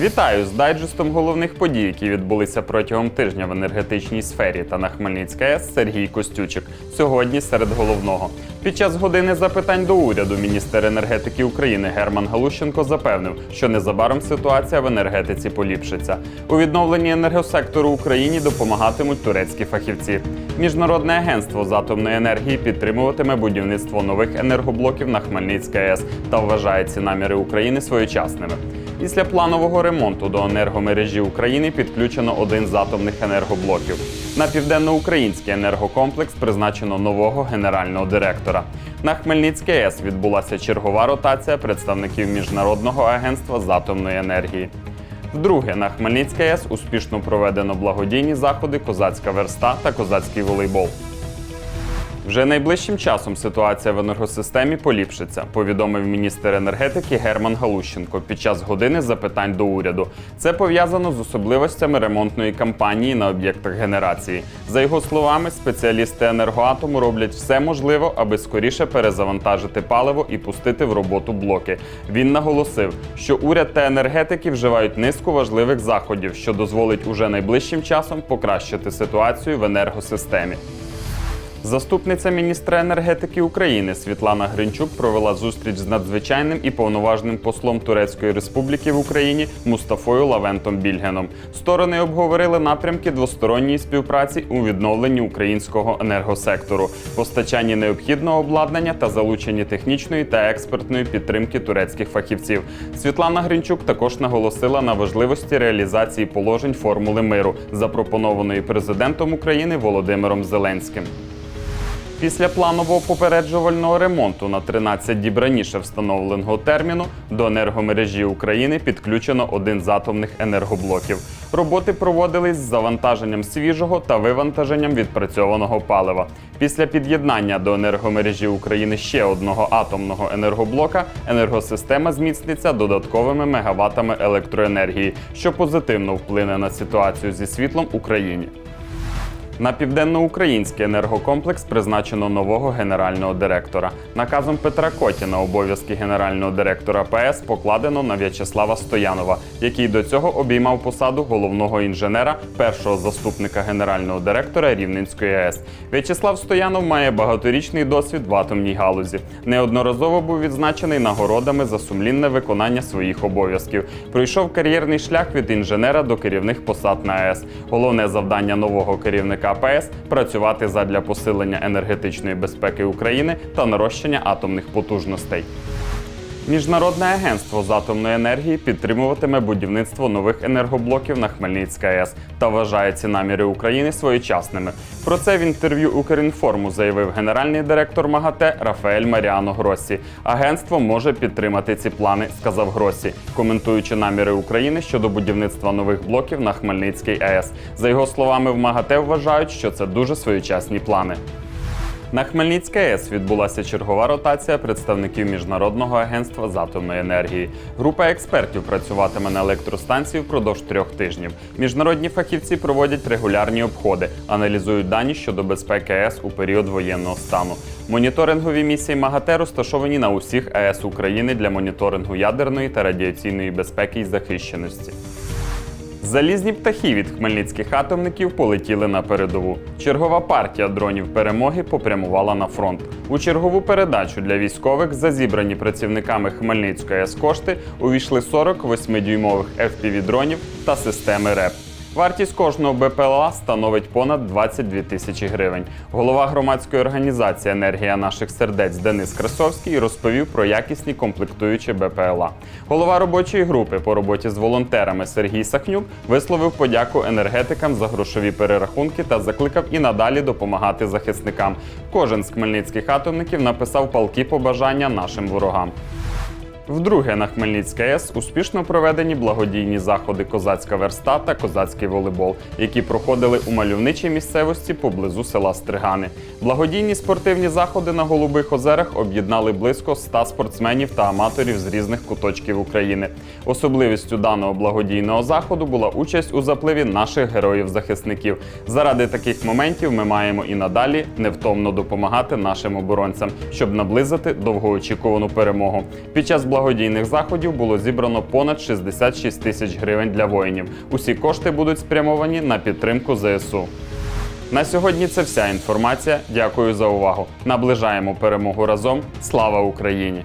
Вітаю з дайджестом головних подій, які відбулися протягом тижня в енергетичній сфері та на Хмельницька АЕС Сергій Костючик. Сьогодні серед головного. Під час години запитань до уряду міністр енергетики України Герман Галущенко запевнив, що незабаром ситуація в енергетиці поліпшиться. У відновленні енергосектору Україні допомагатимуть турецькі фахівці. Міжнародне агентство з атомної енергії підтримуватиме будівництво нових енергоблоків на Хмельницька АЕС та вважає ці наміри України своєчасними. Після планового ремонту до енергомережі України підключено один з атомних енергоблоків. На південноукраїнський енергокомплекс призначено нового генерального директора. На Хмельницький АЕС відбулася чергова ротація представників міжнародного агентства з атомної енергії. Вдруге, на Хмельницький АЕС успішно проведено благодійні заходи Козацька верста та козацький волейбол. Вже найближчим часом ситуація в енергосистемі поліпшиться, повідомив міністр енергетики Герман Галущенко під час години запитань до уряду. Це пов'язано з особливостями ремонтної кампанії на об'єктах генерації. За його словами, спеціалісти енергоатому роблять все можливе, аби скоріше перезавантажити паливо і пустити в роботу блоки. Він наголосив, що уряд та енергетики вживають низку важливих заходів, що дозволить уже найближчим часом покращити ситуацію в енергосистемі. Заступниця міністра енергетики України Світлана Гринчук провела зустріч з надзвичайним і повноважним послом Турецької Республіки в Україні Мустафою Лавентом Більгеном. Сторони обговорили напрямки двосторонньої співпраці у відновленні українського енергосектору, постачанні необхідного обладнання та залученні технічної та експертної підтримки турецьких фахівців. Світлана Гринчук також наголосила на важливості реалізації положень формули миру, запропонованої президентом України Володимиром Зеленським. Після планового попереджувального ремонту на 13 діб раніше встановленого терміну до енергомережі України підключено один з атомних енергоблоків. Роботи проводились з завантаженням свіжого та вивантаженням відпрацьованого палива. Після під'єднання до енергомережі України ще одного атомного енергоблока енергосистема зміцниться додатковими мегаваттами електроенергії, що позитивно вплине на ситуацію зі світлом Україні. На південноукраїнський енергокомплекс призначено нового генерального директора. Наказом Петра Котіна обов'язки генерального директора ПС покладено на В'ячеслава Стоянова, який до цього обіймав посаду головного інженера, першого заступника генерального директора Рівненської АЕС. В'ячеслав Стоянов має багаторічний досвід в атомній галузі. Неодноразово був відзначений нагородами за сумлінне виконання своїх обов'язків. Пройшов кар'єрний шлях від інженера до керівних посад на АЕС. Головне завдання нового керівника АПС працювати задля посилення енергетичної безпеки України та нарощення атомних потужностей. Міжнародне агентство з атомної енергії підтримуватиме будівництво нових енергоблоків на Хмельницька АЕС та вважає ці наміри України своєчасними. Про це в інтерв'ю Укрінформу заявив генеральний директор МАГАТЕ Рафаель Маріано Гросі. Агентство може підтримати ці плани, сказав Гросі, коментуючи наміри України щодо будівництва нових блоків на Хмельницький АЕС. За його словами, в МАГАТЕ вважають, що це дуже своєчасні плани. На Хмельницькій АЕС відбулася чергова ротація представників Міжнародного агентства з атомної енергії. Група експертів працюватиме на електростанції впродовж трьох тижнів. Міжнародні фахівці проводять регулярні обходи, аналізують дані щодо безпеки АЕС у період воєнного стану. Моніторингові місії МАГАТЕ розташовані на усіх АЕС України для моніторингу ядерної та радіаційної безпеки і захищеності. Залізні птахи від хмельницьких атомників полетіли на передову. Чергова партія дронів перемоги попрямувала на фронт. У чергову передачу для військових за зібрані працівниками Хмельницької АЕС кошти увійшли 40 8-дюймових FPV-дронів та системи РЕП. Вартість кожного БПЛА становить понад 22 тисячі гривень. Голова громадської організації Енергія наших сердець Денис Красовський розповів про якісні комплектуючі БПЛА. Голова робочої групи по роботі з волонтерами Сергій Сахнюк висловив подяку енергетикам за грошові перерахунки та закликав і надалі допомагати захисникам. Кожен з хмельницьких атомників написав палки побажання нашим ворогам. Вдруге на Хмельницькій АЕС успішно проведені благодійні заходи Козацька верста та козацький волейбол, які проходили у мальовничій місцевості поблизу села Стригани. Благодійні спортивні заходи на Голубих озерах об'єднали близько 100 спортсменів та аматорів з різних куточків України. Особливістю даного благодійного заходу була участь у запливі наших героїв-захисників. Заради таких моментів ми маємо і надалі невтомно допомагати нашим оборонцям, щоб наблизити довгоочікувану перемогу. Під час благодійних заходів було зібрано понад 66 тисяч гривень для воїнів. Усі кошти будуть спрямовані на підтримку ЗСУ. На сьогодні це вся інформація. Дякую за увагу. Наближаємо перемогу разом. Слава Україні!